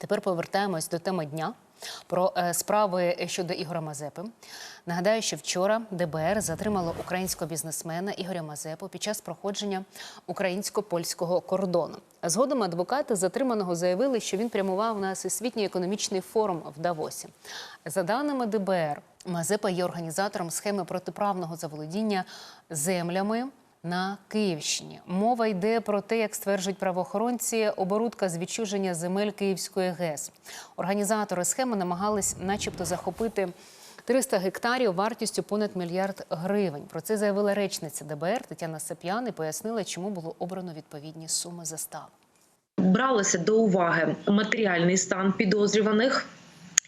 Тепер повертаємось до теми дня про е, справи щодо Ігора Мазепи. Нагадаю, що вчора ДБР затримало українського бізнесмена Ігоря Мазепу під час проходження українсько-польського кордону. Згодом адвокати затриманого заявили, що він прямував на всесвітній економічний форум в Давосі. За даними ДБР, Мазепа є організатором схеми протиправного заволодіння землями на Київщині. Мова йде про те, як стверджують правоохоронці, оборудка з відчуження земель Київської ГЕС. Організатори схеми намагались, начебто, захопити 300 гектарів вартістю понад мільярд гривень. Про це заявила речниця ДБР Тетяна Сап'ян і пояснила, чому було обрано відповідні суми застави. бралося до уваги матеріальний стан підозрюваних.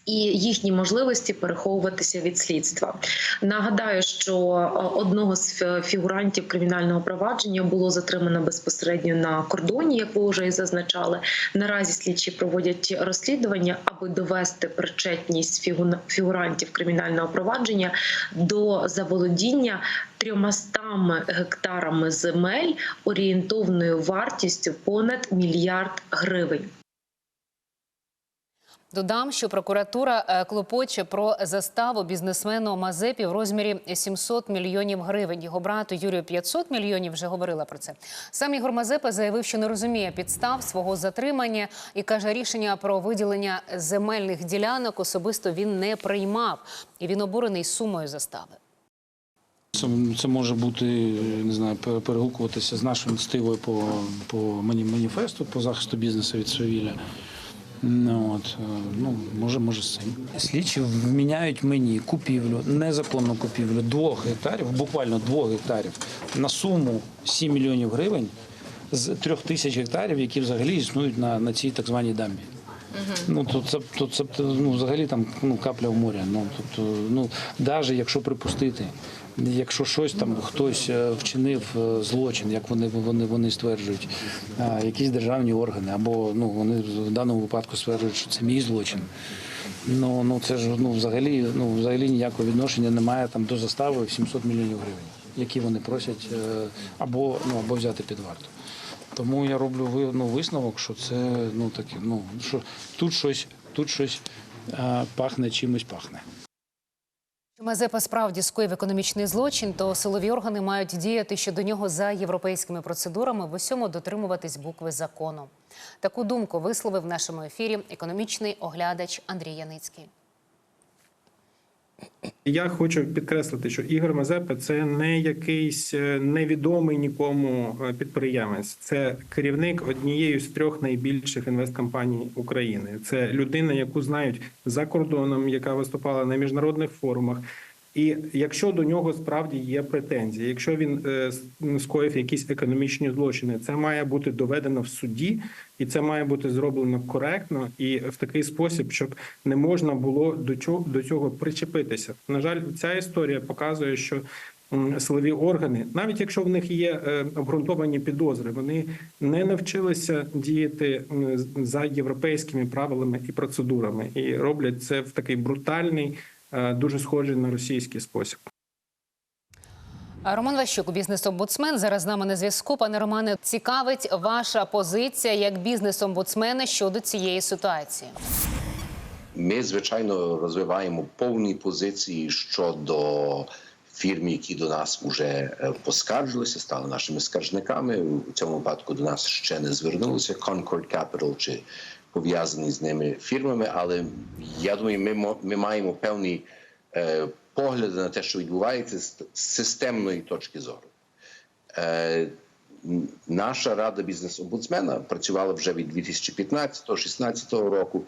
І їхні можливості переховуватися від слідства. Нагадаю, що е, одного з фігурантів кримінального провадження було затримано безпосередньо на кордоні, як ви вже і зазначали. Наразі слідчі проводять розслідування, аби довести причетність фігурантів кримінального провадження до заволодіння 300 гектарами земель орієнтовною вартістю понад мільярд гривень. Додам, що прокуратура е, клопоче про заставу бізнесмену Мазепі в розмірі 700 мільйонів гривень. Його брату Юрію 500 мільйонів вже говорила про це. Сам Ігор Мазепа заявив, що не розуміє підстав свого затримання і каже, рішення про виділення земельних ділянок особисто він не приймав. І він обурений сумою застави. Це, може бути, не знаю, пере- перегукуватися з нашою ініціативою по, по мані- маніфесту по захисту бізнесу від свавілля. Ну, от, е, ну, може, може цим. Слідчі вміняють мені купівлю, незаконну купівлю двох гектарів, буквально двох гектарів, на суму 7 мільйонів гривень з трьох тисяч гектарів, які взагалі існують на, на цій так званій дамбі. Ну то це, то це ну, взагалі там ну, капля в морі. Ну тобто, ну навіть якщо припустити, якщо щось там хтось е, вчинив е, злочин, як вони вони, вони стверджують, якісь державні органи, або ну вони в даному випадку стверджують, що це мій злочин. Ну ну це ж ну взагалі ну взагалі ніякого відношення немає там до застави в 700 мільйонів гривень, які вони просять е, або ну або взяти під варту. Тому я роблю ну, висновок, що це ну таке, ну що тут щось, тут щось а, пахне чимось пахне. Мазепа справді скоїв економічний злочин, то силові органи мають діяти щодо нього за європейськими процедурами, в усьому дотримуватись букви закону. Таку думку висловив в нашому ефірі економічний оглядач Андрій Яницький. Я хочу підкреслити, що Ігор Мазепа це не якийсь е, невідомий нікому е, підприємець. Це керівник однієї з трьох найбільших інвесткомпаній України. Це людина, яку знають за кордоном, яка виступала на міжнародних форумах. І якщо до нього справді є претензії, якщо він е, скоїв якісь економічні злочини, це має бути доведено в суді, і це має бути зроблено коректно і в такий спосіб, щоб не можна було до чого до цього причепитися. На жаль, ця історія показує, що силові органи, навіть якщо в них є е, обґрунтовані підозри, вони не навчилися діяти за європейськими правилами і процедурами, і роблять це в такий брутальний, дуже схожий на російський спосіб. Роман Ващук, бізнес-омбудсмен, зараз з нами на зв'язку. Пане Романе, цікавить ваша позиція як бізнес-омбудсмена щодо цієї ситуації. Ми, звичайно, розвиваємо повні позиції щодо фірм, які до нас вже поскаржилися, стали нашими скаржниками. У цьому випадку до нас ще не звернулися Concord Capital чи пов'язані з ними фірмами. Але я думаю, ми, ми маємо певні е, погляди на те, що відбувається з системної точки зору. Е, Наша рада бізнес-омбудсмена працювала вже від 2015-2016 року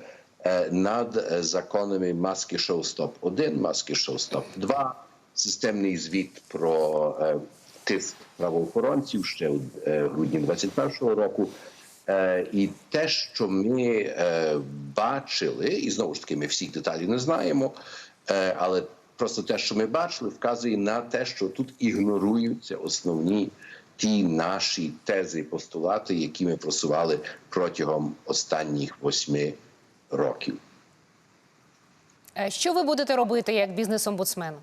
е, над е, законами маски шоу стоп 1 маски шоу стоп 2 системний звіт про е, тиск правоохоронців ще у грудні 2021 року. Е, І те, що ми е, бачили, і знову ж таки, ми всіх деталей не знаємо, е, але просто те, що ми бачили, вказує на те, що тут ігноруються основні ті наші тези і постулати, які ми просували протягом останніх восьми років. Що ви будете робити як бізнес-омбудсмен?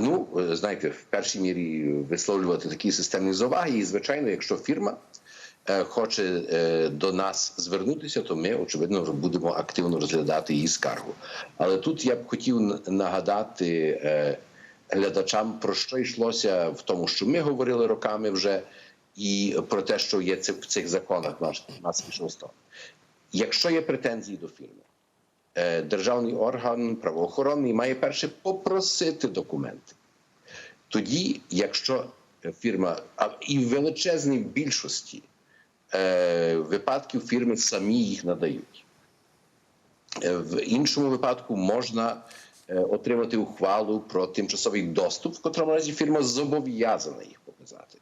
Ну, знаєте, в першій мірі висловлювати такі системні заваги. І, звичайно, якщо фірма хоче е, до нас звернутися, то ми очевидно будемо активно розглядати її скаргу. Але тут я б хотів нагадати е, глядачам про що йшлося в тому, що ми говорили роками вже, і про те, що є це- в цих законах наш насмішносто. Якщо є претензії до фірми, е, державний орган правоохоронний має перше попросити документи. Тоді, якщо фірма, і в величезній більшості е, випадків фірми самі їх надають. Е, В іншому випадку можна е, отримати ухвалу про тимчасовий доступ, в котрому разі фірма зобов'язана їх показати.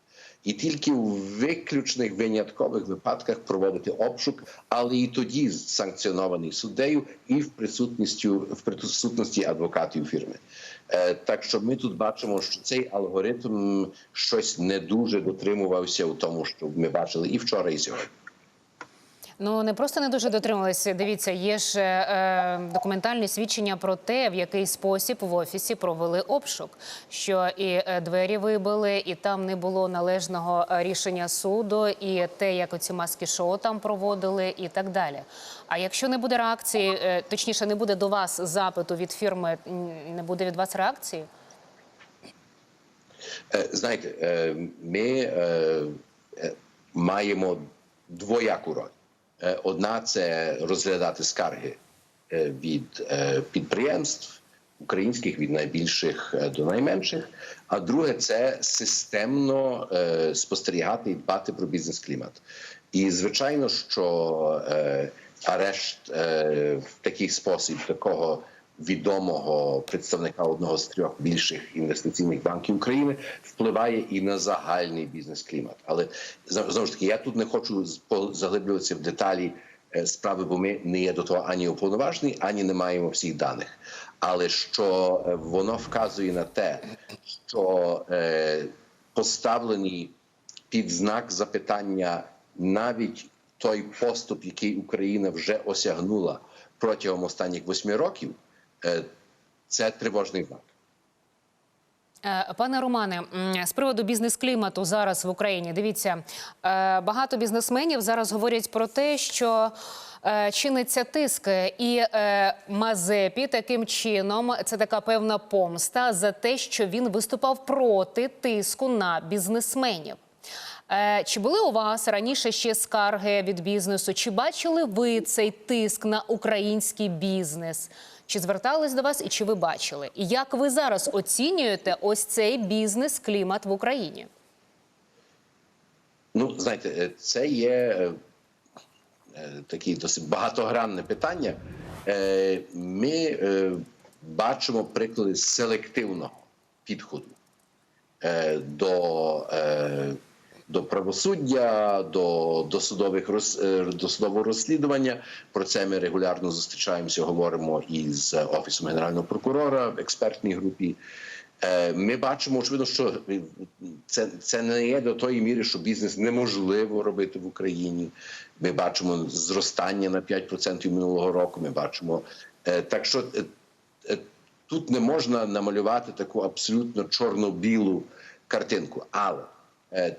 І тільки в виключних виняткових випадках проводити обшук, але і тоді санкціонований суддею і в присутністю в присутності адвокатів фірми. Е, Так що ми тут бачимо, що цей алгоритм щось не дуже дотримувався у тому, що ми бачили і вчора, і сьогодні. Ну не просто не дуже дотрималися. Дивіться, є ж е, документальні свідчення про те, в який спосіб в офісі провели обшук, що і е, двері вибили, і там не було належного е, рішення суду, і те, як оці маски шоу там проводили, і так далі. А якщо не буде реакції, е, точніше, не буде до вас запиту від фірми, не буде від вас реакції. Е, Знаєте, ми маємо двояку роль. Е, Одна це розглядати скарги е, від е, підприємств українських від найбільших до найменших. А друге це системно спостерігати і дбати про бізнес-клімат. І звичайно, що арешт в такий спосіб такого відомого представника одного з трьох більших інвестиційних банків України впливає і на загальний бізнес-клімат. Але знову ж таки, я тут не хочу заглиблюватися в деталі е, справи, бо ми не є до того ані уповноважені, ані не маємо всіх даних. Але що е, воно вказує на те, що е, поставлені під знак запитання навіть той поступ, який Україна вже осягнула протягом останніх восьми років, це тривожний знак. Е, Пане Романе, з приводу бізнес-клімату зараз в Україні, дивіться, е, багато бізнесменів зараз говорять про те, що е, чиниться тиск, і е, Мазепі таким чином це така певна помста за те, що він виступав проти тиску на бізнесменів. Е, Чи були у вас раніше ще скарги від бізнесу? Чи бачили ви цей тиск на український бізнес? Чи звертались до вас і чи ви бачили? І як ви зараз оцінюєте ось цей бізнес-клімат в Україні? Ну, знаєте, е, це є е, таке досить багатогранне питання. Ми бачимо приклади селективного підходу до, до правосуддя, до, до, судових е, до судового розслідування. Про це ми регулярно зустрічаємося, говоримо із офісом генерального прокурора в експертній групі. Е, Ми бачимо, очевидно, що це, це не є до тої міри, що бізнес неможливо робити в Україні. Ми бачимо зростання на 5% минулого року. Ми бачимо е, так, що тут не можна намалювати таку абсолютно чорно-білу картинку. Але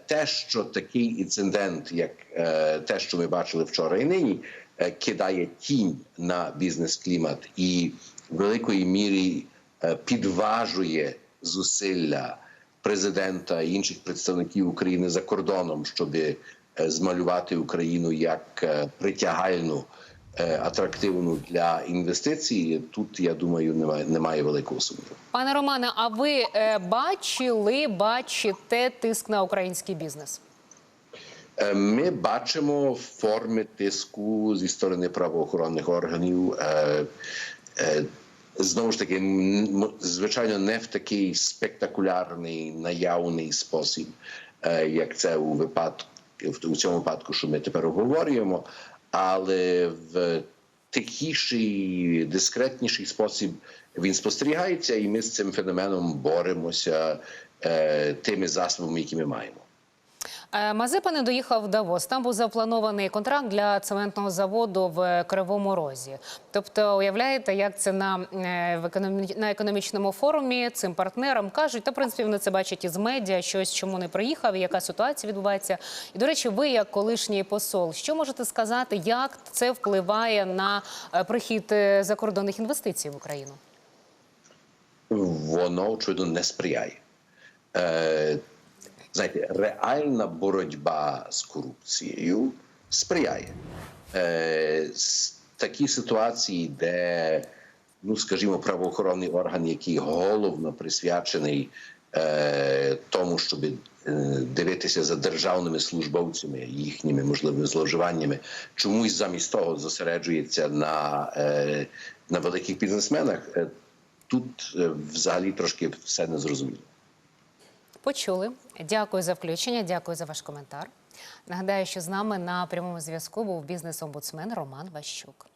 те, що такий інцидент, як е, те, що ми бачили вчора і нині, е, кидає тінь на бізнес-клімат і в великої мірі е, підважує зусилля президента і інших представників України за кордоном, щоб е, змалювати Україну як е, притягальну, е, атрактивну для інвестицій. Тут я думаю, немає, немає великого сумніву. Пане Романе, а ви е, бачили, бачите тиск на український бізнес? Е, Ми бачимо форми тиску зі сторони правоохоронних органів. Е, е, Знову ж таки, звичайно, не в такий спектакулярний наявний спосіб, е, як це у випадку у цьому випадку, що ми тепер обговорюємо, але в тихіший, дискретніший спосіб він спостерігається, і ми з цим феноменом боремося е, тими засобами, які ми маємо. Е, Мазепа не доїхав в Давос. Там був запланований контракт для цементного заводу в Кривому Розі. Тобто, уявляєте, як це на, е, на економічному форумі цим партнерам кажуть, та в принципі вони це бачать із медіа, щось чому не приїхав, яка ситуація відбувається. І до речі, ви, як колишній посол, що можете сказати, як це впливає на е, прихід закордонних інвестицій в Україну? воно очевидно не сприяє. Знаєте, реальна боротьба з корупцією сприяє. Е, с- такі ситуації, де, ну скажімо, правоохоронний орган, який головно присвячений е, тому, щоб е, дивитися за державними службовцями, їхніми можливими зловживаннями, чомусь замість того зосереджується на, е, на великих бізнесменах. Е, Тут взагалі трошки все незрозуміло. Почули. Дякую за включення. Дякую за ваш коментар. Нагадаю, що з нами на прямому зв'язку був бізнес-омбудсмен Роман Ващук.